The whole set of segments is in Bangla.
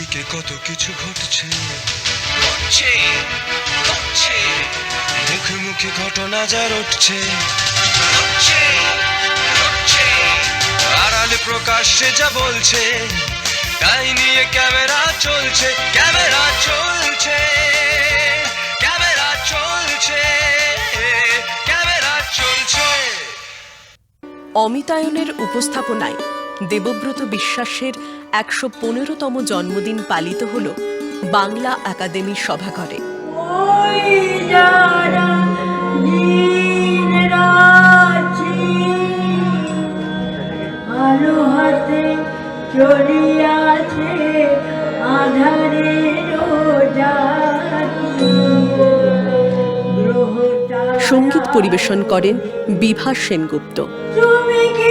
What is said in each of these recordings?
চারিদিকে কত কিছু ঘটছে। ঘটছে ঘটছে। মুখে মুখে ঘটনা ঘটছে ঘটছে। আড়ালে প্রকাশ্যে যা বলছে তাই নিয়ে ক্যামেরা চলছে ক্যামেরা চলছে ক্যামেরা চলছে ক্যামেরা চলছে। অমিতায়নের উপস্থাপনায় দেবব্রত বিশ্বাসের একশো পনেরোতম জন্মদিন পালিত হল বাংলা একাডেমির সভাঘরে। সংগীত পরিবেশন করেন বিভা সেনগুপ্ত। তুমি কি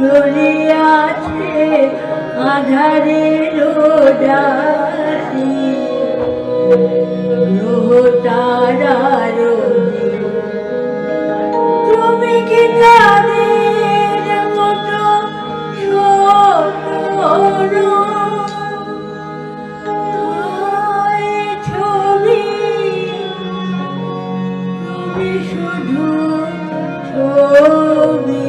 চলিয়াছে আধারে রোজাতি গ্রহ তারার তুমি কি তাদের মতো ছবি তুমি শুধু ছবি।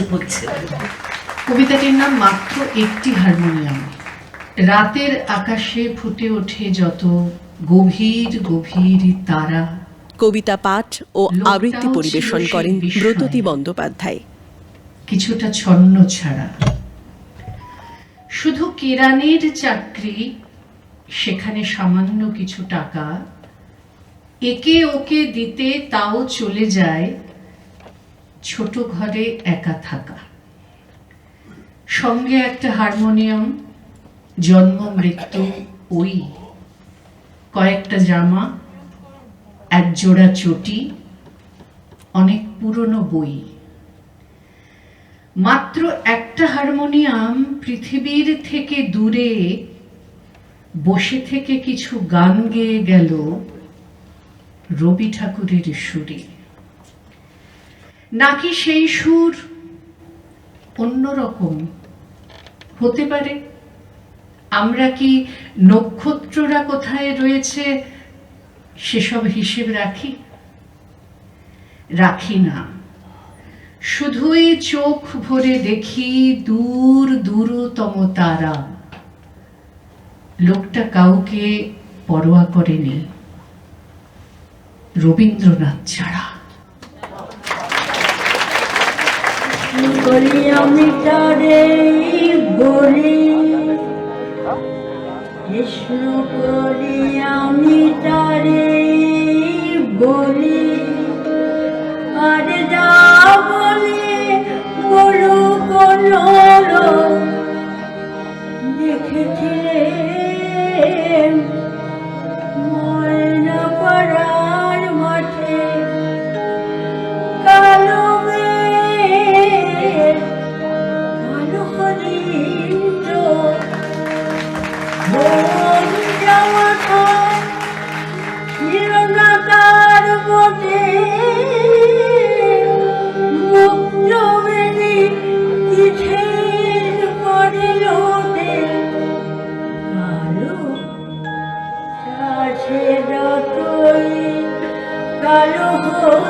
ইচ্ছে করছে কবিতাটির নাম মাত্র একটি হারমোনিয়াম। রাতের আকাশে ফুটে ওঠে যত গভীর গভীর তারা। কবিতা পাঠ ও আবৃত্তি পরিবেশন করেন। ব্রততী বন্দ্যোপাধ্যায়। কিছুটা ছন্ন ছাড়া। শুধু কেরানির চাকরি সেখানে সামান্য কিছু টাকা। একে ওকে দিতে তাও চলে যায় ছোট ঘরে একা থাকা। সঙ্গে একটা হারমোনিয়াম, জন্ম, মৃত্যু, ওই। কয়েকটা জামা, এক জোড়া চটি, অনেক পুরনো বই। মাত্র একটা হারমোনিয়াম পৃথিবীর থেকে দূরে, বসে থেকে কিছু গান গেয়ে গেল রবি ঠাকুরের সুরে। নাকি সেই সুর অন্যরকম? হতে পারে। আমরা কি নক্ষত্ররা কোথায় রয়েছে সেসব হিসেব রাখি? রাখি না। শুধুই চোখ ভরে দেখি দূর দূরতম তারা। লোকটা কাউকে পরোয়া করেনি। রবীন্দ্রনাথ ছাড়া। বলি আমি তারে বলি। কৃষ্ণ করি আমি তারে বলি। আর যা বলো কোন কালো হোক,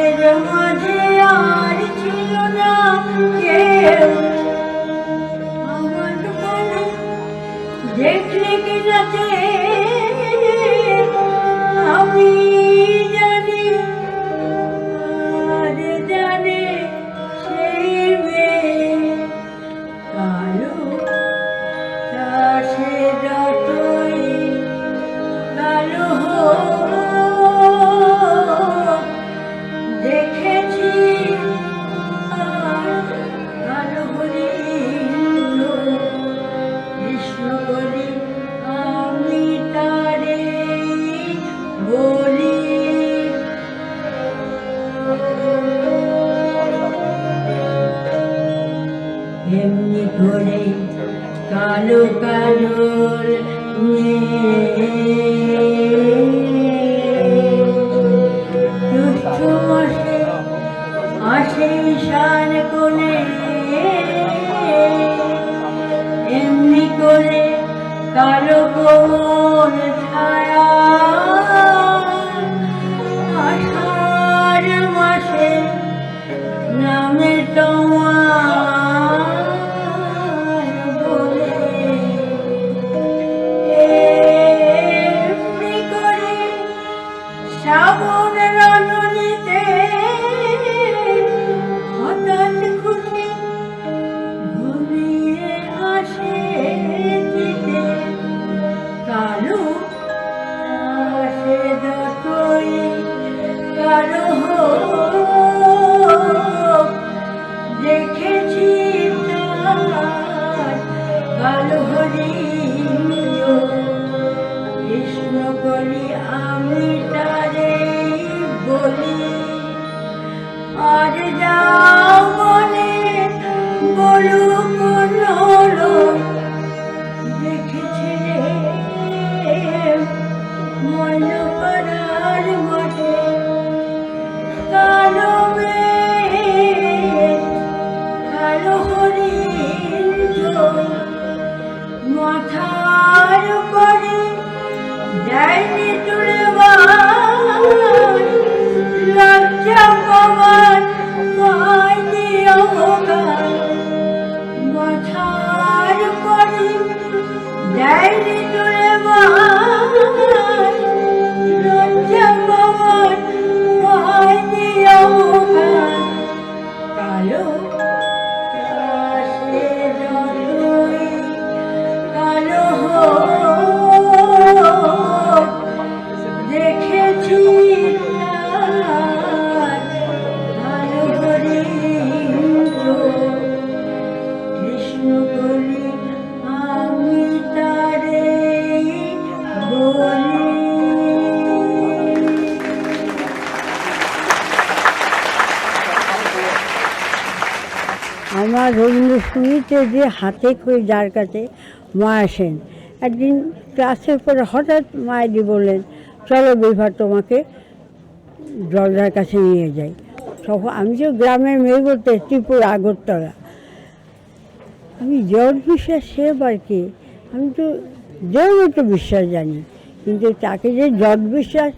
মাঠের মাঝে আর ছিল কলি আমি আমার রবীন্দ্রসঙ্গীতে যে হাতে করে যার কাছে মা আসেন, একদিন ক্লাসের পরে হঠাৎ মায়েদি বললেন, চলো বিভা তোমাকে জলদার কাছে নিয়ে যাই। তখন আমি যে গ্রামের মেয়ে বলতে ত্রিপুর, আগরতলা। আমি জল বিশ্বাস সে আবার কি? আমি তো জৈবত বিশ্বাস জানি, কিন্তু তাকে যে জট বিশ্বাস,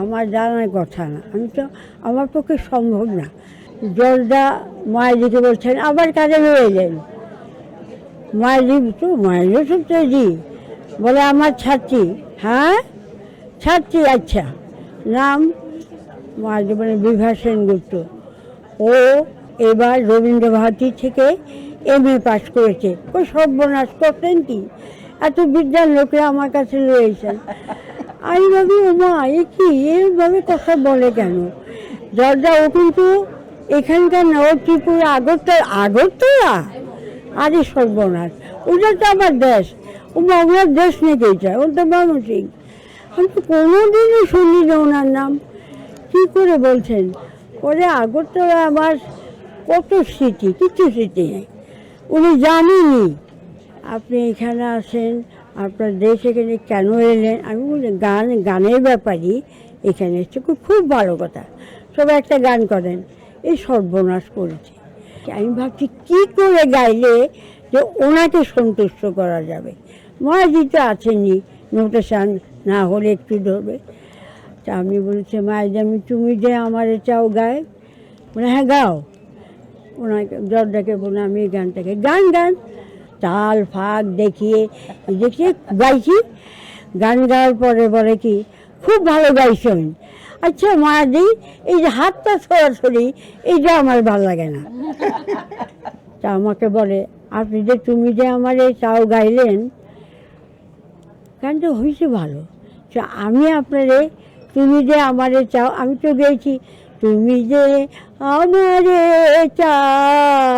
আমার জানার কথা না। আমি তো, আমার পক্ষে সম্ভব না। জলদা মায়ের দিকে বলছেন, আবার কাজে বেরোলেন দিক তো মায়ের তো দি বলে, আমার ছাত্রী। হ্যাঁ? ছাত্রী আচ্ছা। নাম মায়ের জীবনে বিভা সেনগুপ্ত। ও এবার রবীন্দ্র ভারতী থেকে এম এ পাস করেছে। ও সর্বনাশ করতেন কি এত বিদ্যার লোকরা আমার কাছে রয়েছেন। আমি ভাবি ও মা এ কি? এভাবে কথা বলে কেন? দরজা ও কিন্তু এখানকার না ও ত্রিপুরা, আগরতলা আগরতলা? আরে সর্বনাশ। ওটা তো আমার দেশ। ও বাংলার দেশ নাকি এটা? ও তো মানুষই আমি তো কোনোদিনই শুনি না ওনার নাম। কী করে বলছেন? ওরে আগরতলা আমার কত স্মৃতি কিছু স্মৃতি নেই। উনি জানেনি আপনি এখানে আসেন, আপনার দেশ এখানে কেন এলেন? আমি বলি, গান, গানের ব্যাপারই এখানে খুব খুব ভালো কথা। সবাই একটা গান করেন। এই সর্বনাশ করেছে। আমি ভাবছি, কী করে গাইলে যে ওনাকে সন্তুষ্ট করা যাবে? মহাজি তো আছেনই, নোটেশান না হলে একটু ধরবে। তা আমি বলেছি মায়ের আমি তুমি যে আমার চাও গায়ে? বলে হ্যাঁ গাও। ওনাকে, জর্দাকে বলে, আমি এই গানটাকে গান গান। তাল, ফাঁক দেখিয়ে দেখিয়ে গাইছি। গান গাওয়ার পরে বলে কি খুব ভালো গাইছেন আচ্ছা মায়াদি এই যে হাতটা সরাসরি এইটা আমার ভালো লাগে না। তা আমাকে বলে, আপনি যে তুমি যে আমার এই চাও গাইলেন গানটা হয়েছে ভালো? তো আমি আপনারে, তুমি যে আমারে চাও, আমি তো গেয়েছি, তুমি যে আমারে চাও,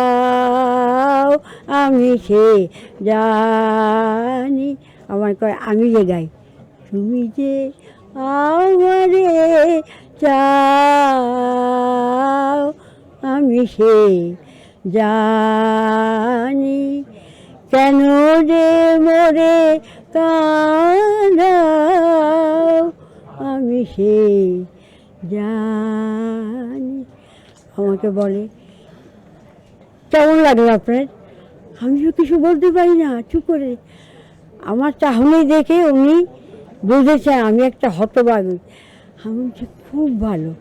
আমি সে জানি। আমার কয়, আমি যে গাই, তুমি যে আমারে চাও, আমি সে জানি কেন রে মোরে কাঁদাও, আমি সে জানি। আমাকে বলে, কেমন লাগল আপনার? আমিও কিছু বলতে পারি না, চুপ করে। আমার চাহনি দেখে উনি বুঝেছেন আমি একটা হতবাগী আমি খুব ভালো।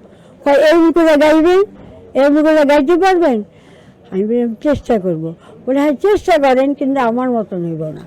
এরম করে গাইবেন? এই মুখোটা গাইতে পারবেন? আমি বললাম চেষ্টা করব। বলে হ্যাঁ চেষ্টা করেন, কিন্তু আমার মতন হইব না।